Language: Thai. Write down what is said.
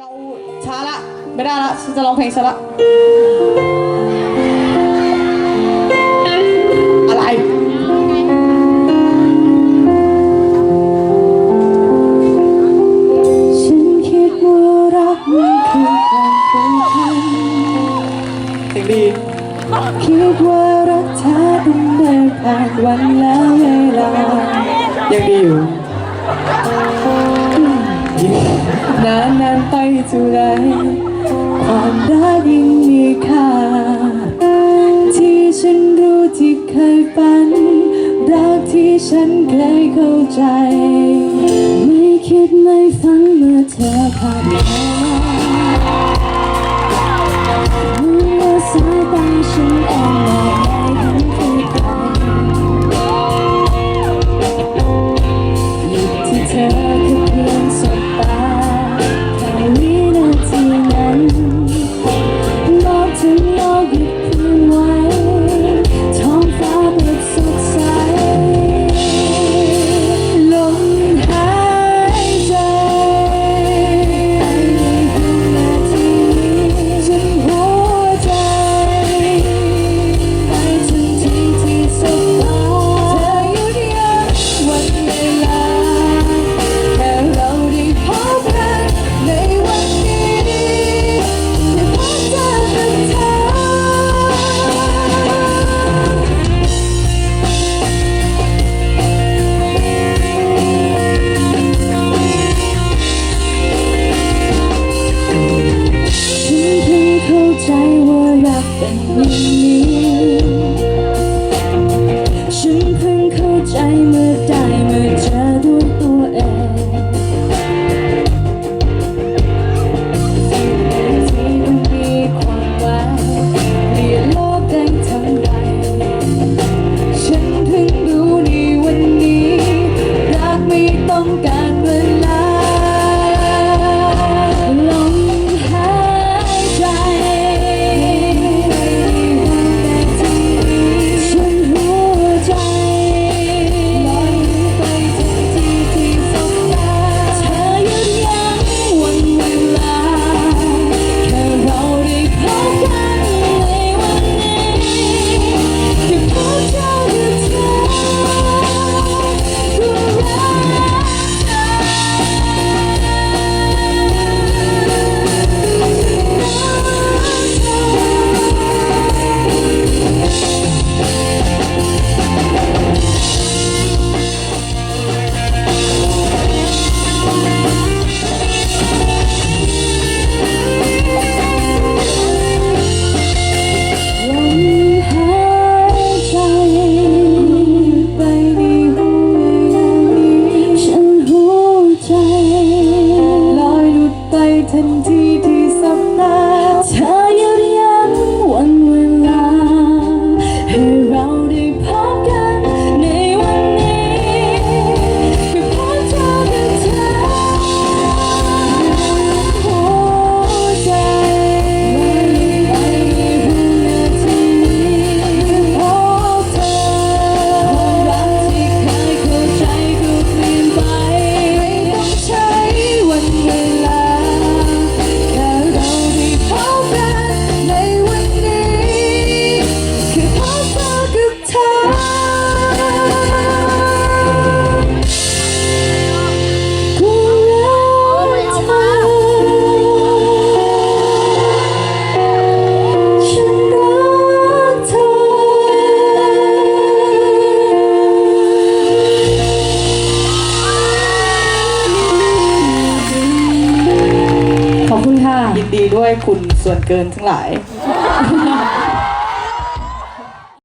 เราช้าละ ไม่ได้ละฉันจะร้องเพลงซะละ อะไร ฉันคิดว่ารักมันคือความผูกพันเสีงดี คิดว่ารักเธอเป็นเดิผ่านวันและเวลา ยังดีอยู่ นานนานไปเท่าไรความรักยิ่งมีค่า ที่ฉันรู้ที่เคยฝัน รักที่ฉันเคยเข้าใจ ไม่คิดไม่ฝันเมื่อเธอผ่านมาเมื่อสายตาฉันเอง 없나? ินดีด้วยคุณส่วนเกินทั้งหลาย